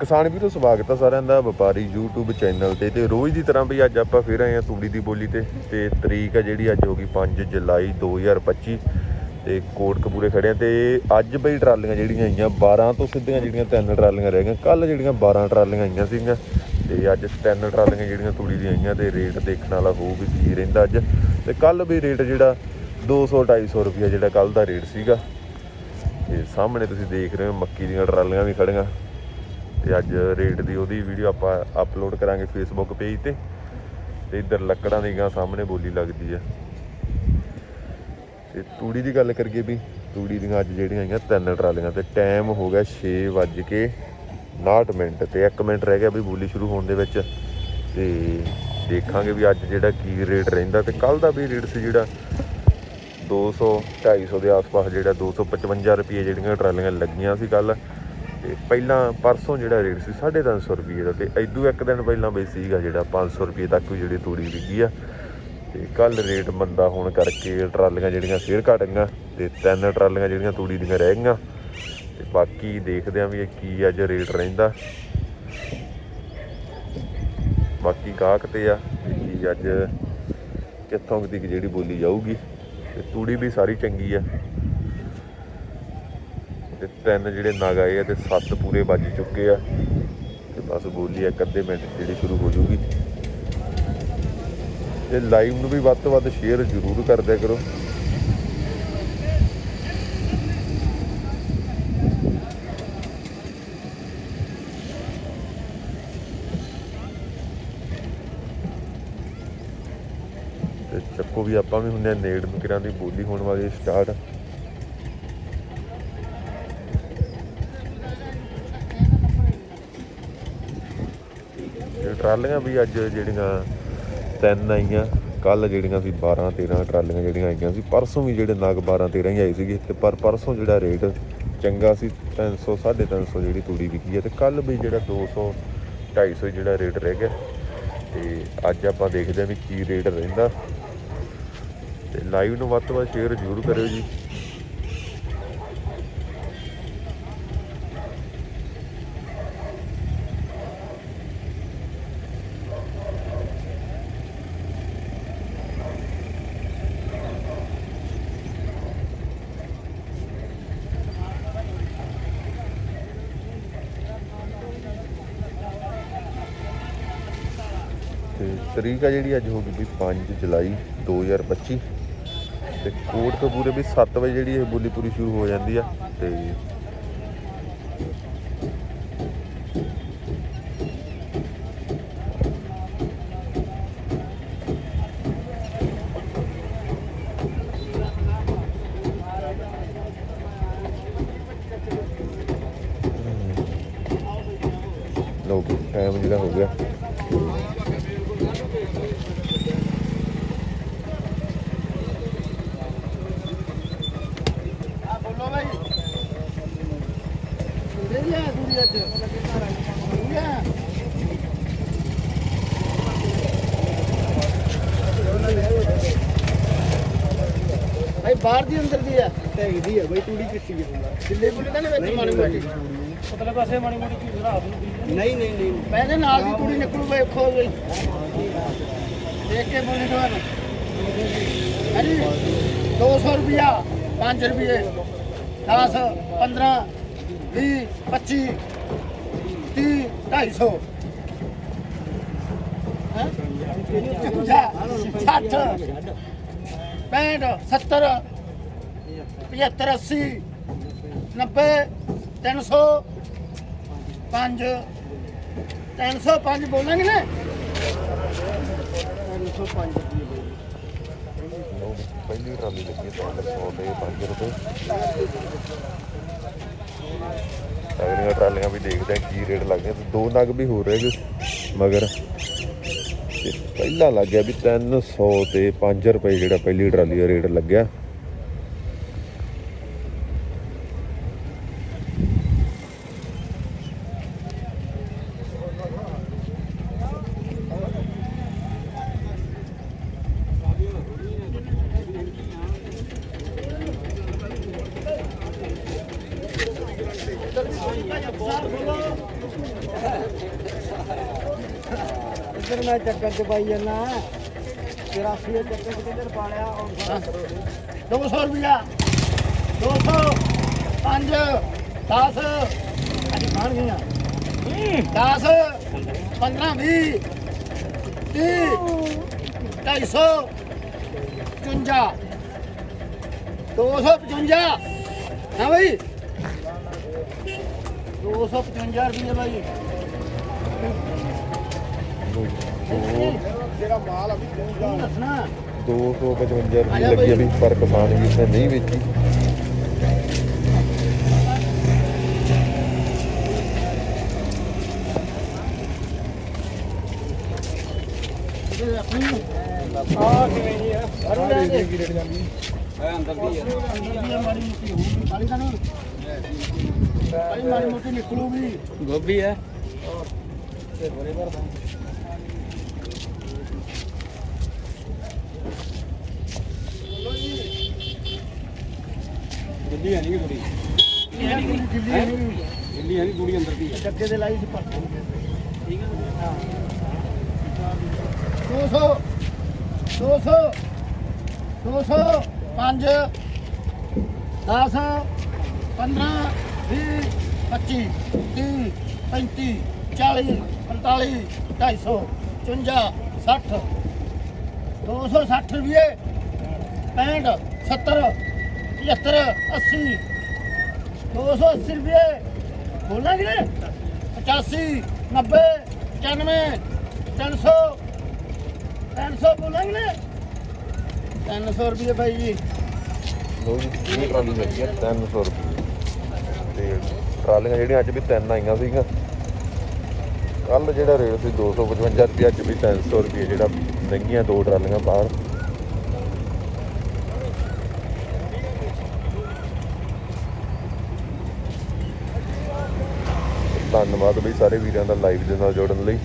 ਕਿਸਾਨ ਵੀਰੋ, ਸਵਾਗਤ ਹੈ ਸਾਰਿਆਂ ਦਾ ਵਪਾਰੀ YouTube ਚੈਨਲ ਤੇ ਤੇ ਰੋਜ਼ ਦੀ ਤਰ੍ਹਾਂ ਵੀ ਅੱਜ ਆਪਾਂ ਫੇਰ ਆਏ ਆ ਤੂੜੀ ਦੀ ਬੋਲੀ ਤੇ ਤੇ ਤਰੀਕ ਆ ਜਿਹੜੀ ਅੱਜ ਹੋ ਗਈ 5 ਜੁਲਾਈ 2025 ਤੇ ਕੋਟਕਪੂਰੇ ਖੜੇ ਆ ਤੇ ਅੱਜ ਬਈ ਟਰਾਲੀਆਂ ਜਿਹੜੀਆਂ ਆਈਆਂ 12 ਤੋਂ ਸਿੱਧੀਆਂ ਜਿਹੜੀਆਂ ਤਿੰਨ ਟਰਾਲੀਆਂ ਰਹਿ ਗਈਆਂ ਕੱਲ ਜਿਹੜੀਆਂ 12 ਟਰਾਲੀਆਂ ਆਈਆਂ ਸੀਗੀਆਂ ਤੇ ਅੱਜ ਤਿੰਨ ਟਰਾਲੀਆਂ ਜਿਹੜੀਆਂ ਤੂੜੀ ਦੀਆਂ ਆਈਆਂ ਤੇ ਰੇਟ ਦੇਖਣ ਵਾਲਾ ਹੋਊ ਵੀ ਕੀ ਰਹਿੰਦਾ ਅੱਜ ਤੇ ਕੱਲ ਵੀ ਰੇਟ ਜਿਹੜਾ 200 250 ਰੁਪਿਆ ਜਿਹੜਾ ਕੱਲ ਦਾ ਰੇਟ ਸੀਗਾ। ਤੇ ਸਾਹਮਣੇ ਤੁਸੀਂ ਦੇਖ ਰਹੇ ਹੋ ਮੱਕੀ ਦੀਆਂ ਟਰਾਲੀਆਂ ਵੀ ਖੜੀਆਂ। ਤੇ ਅੱਜ ਰੇਟ ਦੀ ਉਹਦੀ ਵੀਡੀਓ ਆਪਾਂ ਅਪਲੋਡ ਕਰਾਂਗੇ ਫੇਸਬੁੱਕ ਪੇਜ ਤੇ। ਤੇ ਇੱਧਰ ਲੱਕੜਾਂ ਦੀ ਗਾਂ ਸਾਹਮਣੇ ਬੋਲੀ ਲੱਗਦੀ ਹੈ ਤੇ ਤੂੜੀ ਦੀ ਗੱਲ ਕਰੀਏ ਵੀ, ਤੂੜੀ ਦੀਆਂ ਅੱਜ ਜਿਹੜੀਆਂ ਆਈਆਂ ਤਿੰਨ ਟਰਾਲੀਆਂ ਤੇ ਟਾਈਮ ਹੋ ਗਿਆ 6 ਵੱਜ ਕੇ 59 ਮਿੰਟ ਤੇ 1 ਮਿੰਟ ਰਹਿ ਗਿਆ ਵੀ ਬੋਲੀ ਸ਼ੁਰੂ ਹੋਣ ਦੇ ਵਿੱਚ। ਤੇ ਦੇਖਾਂਗੇ ਵੀ ਅੱਜ ਜਿਹੜਾ ਕੀ ਰੇਟ ਰਹਿੰਦਾ ਤੇ ਕੱਲ ਦਾ ਵੀ ਰੇਟ ਸੀ ਜਿਹੜਾ 200 250 ਦੇ ਆਸ-ਪਾਸ ਜਿਹੜਾ 255 ਰੁਪਏ ਜਿਹੜੀਆਂ ਟਰਾਲੀਆਂ ਲੱਗੀਆਂ ਸੀ ਕੱਲ ਤੇ ਪਹਿਲਾਂ ਪਰਸੋਂ ਜਿਹੜਾ ਰੇਟ ਸੀ 350 ਰੁਪਏ ਦਾ ਤੇ ਐਦੂ ਇੱਕ ਦਿਨ ਪਹਿਲਾਂ ਵੀ ਸੀਗਾ ਜਿਹੜਾ 500 ਰੁਪਏ ਤੱਕ ਵੀ ਜਿਹੜੀ ਤੂੜੀ ਵਿਕੀ ਆ। ਤੇ ਕੱਲ ਰੇਟ ਮੰਦਾ ਹੋਣ ਕਰਕੇ ਟਰਾਲੀਆਂ ਜਿਹੜੀਆਂ ਫੇਰ ਘਟ ਗਈਆਂ ਤੇ ਤਿੰਨ ਟਰਾਲੀਆਂ ਜਿਹੜੀਆਂ ਤੂੜੀ ਦੀਆਂ ਰਹਿ ਗਈਆਂ। ਤੇ ਬਾਕੀ ਦੇਖਦੇ ਆਂ ਵੀ ਇਹ ਕੀ ਅੱਜ ਰੇਟ ਰਹਿੰਦਾ। ਬਾਕੀ ਗਾਹਕ ਤੇ ਆ ਕੀ ਅੱਜ ਕਿੱਥੋਂ ਦੀ ਜਿਹੜੀ ਬੋਲੀ ਜਾਊਗੀ। ਤੇ ਤੂੜੀ ਵੀ ਸਾਰੀ ਚੰਗੀ ਆ। ਤੇ ਤਿੰਨ ਜਿਹੜੇ ਨਗ ਆਏ ਆ ਤੇ ਸੱਤ ਪੂਰੇ ਵੱਜ ਚੁੱਕੇ ਆ। ਤੇ ਬਸ ਬੋਲੀ ਇੱਕ ਅੱਧੇ ਮਿੰਟ ਜਿਹੜੀ ਸ਼ੁਰੂ ਹੋ ਜੂਗੀ। ਤੇ ਲਾਈਵ ਨੂੰ ਵੀ ਵੱਧ ਤੋਂ ਵੱਧ ਸ਼ੇਅਰ ਜ਼ਰੂਰ ਕਰ ਦਿਆ ਕਰੋ। ਤੇ ਚੱਕੋ ਵੀ ਆਪਾਂ ਵੀ ਹੁੰਨੇ ਆ ਨੇੜ ਨੂੰ ਕਿਰਾਂ ਦੀ ਬੋਲੀ ਹੋਣ ਵਾਲੀ ਸਟਾਰਟ ਟਰਾਲੀਆਂ ਵੀ ਅੱਜ ਜਿਹੜੀਆਂ ਤਿੰਨ ਆਈਆਂ ਕੱਲ ਜਿਹੜੀਆਂ ਸੀ 12 13 ਟਰਾਲੀਆਂ ਜਿਹੜੀਆਂ ਆਈਆਂ ਸੀ, ਪਰਸੋਂ ਵੀ ਜਿਹੜੇ ਨਗ 12 13 ਹੀ ਆਈ ਸੀਗੇ ਤੇ ਪਰ ਪਰਸੋਂ ਜਿਹੜਾ ਰੇਟ ਚੰਗਾ ਸੀ 300 350 ਜਿਹੜੀ ਤੂੜੀ ਵਿਕੀ ਹੈ ਤੇ ਕੱਲ ਵੀ ਜਿਹੜਾ 200 250 ਜਿਹੜਾ ਰੇਟ ਰਹਿ ਗਿਆ ਤੇ ਅੱਜ ਆਪਾਂ ਦੇਖਦੇ ਹਾਂ ਵੀ ਕੀ ਰੇਟ ਰਹਿੰਦਾ ਤੇ ਲਾਈਵ ਨੂੰ ਵੱਧ ਤੋਂ ਵੱਧ ਸ਼ੇਅਰ ਜ਼ਰੂਰ ਕਰਿਓ ਜੀ। ਤੇ ਤਰੀਕ ਆ ਜਿਹੜੀ ਅੱਜ ਹੋ ਗਈ ਵੀ 5 ਜੁਲਾਈ 2025 ਤੇ ਕੋਟ ਤੋਂ ਪੂਰੇ ਵੀ 7 ਵਜੇ ਜਿਹੜੀ ਇਹ ਬੋਲੀ ਪੂਰੀ ਸ਼ੁਰੂ ਹੋ ਜਾਂਦੀ ਆ ਤੇ ਲੋ ਟਾਈਮ ਜਿਹੜਾ ਹੋ ਗਿਆ। ਭਾਈ ਬਾਹਰ ਦੀ ਅੰਦਰ ਦੀ ਆ ਟੈਗਦੀ ਆ ਬਈ ਤੂੜੀ ਕਿੱਥੇ ਗਈ ਦਿੱਲੇ ਬੁੱਲੇ ਤਾਂ ਨਹੀਂ ਵਿੱਚ ਮਾੜੀ ਮੋਟੀ? ਪਤਲੇ ਪਾਸੇ ਮਾੜੀ ਮੋਟੀ ਚੀਜ਼ ਰਾਤ ਨੂੰ ਪੀ ਨਹੀਂ। ਨਹੀਂ ਨਹੀਂ ਮੈਂ ਨਾਲ ਦੀ ਤੂੜੀ ਨਿਕਲੂ ਬਈ ਖੋ ਗਈ ਦੇਖ ਕੇ ਬੋਲੀ ਤੁਹਾਨੂੰ ਹਾਂਜੀ। 200 ਰੁਪਿਆ 5 ਰੁਪਏ 10 15 20 25 30 250 ਹੈ 60 65 70 75 80 90 300 5 305 ਬੋਲਾਂਗੇ ਨਾ? 305 ਲਓ ਵੀ ਪਹਿਲੀ ਟਰਾਲੀ ਲੱਗੀ 100 ਦੇ 5 ਰੁਪਏ। ਅਗਲੀਆਂ ਟਰਾਲੀਆਂ ਵੀ ਦੇਖਦੇ ਆ ਕੀ ਰੇਟ ਲੱਗਦੇ ਤੇ ਦੋ ਨਗ ਵੀ ਹੋ ਰਹੇ ਜੀ, ਮਗਰ ਤੇ ਪਹਿਲਾ ਲੱਗ ਗਿਆ ਵੀ 300 ਤੇ 5 ਰੁਪਏ ਜਿਹੜਾ ਪਹਿਲੀ ਟਰਾਲੀ ਦਾ ਰੇਟ ਲੱਗਿਆ। ਇੱਧਰ ਮੈਂ ਚੱਕਰ ਚ ਪਾਈ ਜਾਂਦਾ। 84 ਦੇ ਚੱਕਰ ਚ ਕਿੱਧਰ ਪਾ ਲਿਆ ਹੁਣ 200 ਰੁਪਿਆ 200 5 10 ਅੱਜ ਬਣ ਗਈਆਂ। 10 15 20 30 250 55 255 ਹਾਂ ਬਈ। 255 ਰੁਪਏ ਬਾਈ। ਜਿਹੜਾ ਮਾਲ ਅਭੀ ਤੂੰ ਦੱਸਣਾ 255 ਰੁਪਏ ਲੱਗੀ ਅਭੀ ਪਰ ਕਿਸਾਨ ਵੀ ਇਸਨੇ ਨਹੀਂ ਵੇਚੀ। ਆ ਕਿਵੇਂ ਜੀ ਆ ਅਰੋ ਲੈ ਦੇ ਰੇਟ ਜਾਂਦੀ ਹੈ ਅੰਦਰ ਦੀ ਆ ਮਾੜੀ ਮੋਟੀ ਹੋਊਗੀ ਕਾਲੀ ਤਾਂ ਨਹੀਂ ਕਾਲੀ ਮਾੜੀ ਮੋਟੀ ਨਿਕਲੂਗੀ ਗੋਭੀ ਹੈ। ਤੇ ਬੜੇ ਭਰਦਾ ਦਿੱਲੀ ਹੈ ਨਹੀਂ ਕੁੜੀ। ਨਹੀਂ ਜਿੱਲੀ ਨਹੀਂ ਦਿੱਲੀ ਹੈ ਨਹੀਂ ਕੁੜੀ ਅੰਦਰ ਦੀ। ਹੈ ਡੱਕੇ ਦੇ ਲਾਈ ਸੀ ਪਰ ਠੀਕ ਹੈ 200 200 200 5 10 15 20 25 30 35 40 45 250 55 60 260 ਰੁਪਏ 65 70 75 80 280 ਰੁਪਏ। ਬੋਲਣਾ ਕਿ 85 90 95 300 300 ਬੋਲਣਾ ਕਿ 300 ਰੁਪਏ ਭਾਈ ਜੀ। ਲੋ ਜੀ, ਇਹ ਟਰਾਲੀ ਲੱਗੀ ਹੈ 300 ਰੁਪਏ। ਤੇ ਟਰਾਲੀਆਂ ਜਿਹੜੀਆਂ ਅੱਜ ਵੀ ਤਿੰਨ ਆਈਆਂ ਸੀਗੀਆਂ। ਕੱਲ ਜਿਹੜਾ ਰੇਟ ਸੀ 255 ਰੁਪਏ, ਅੱਜ ਵੀ 300 ਰੁਪਏ ਜਿਹੜਾ ਲੰਗੀਆਂ ਦੋ ਟਰਾਲੀਆਂ ਬਾਹਰ। ਧੰਨਵਾਦ ਬਈ ਸਾਰੇ ਵੀਰਾਂ ਦਾ ਲਾਈਵ ਦੇ ਨਾਲ ਜੁੜਨ ਲਈ।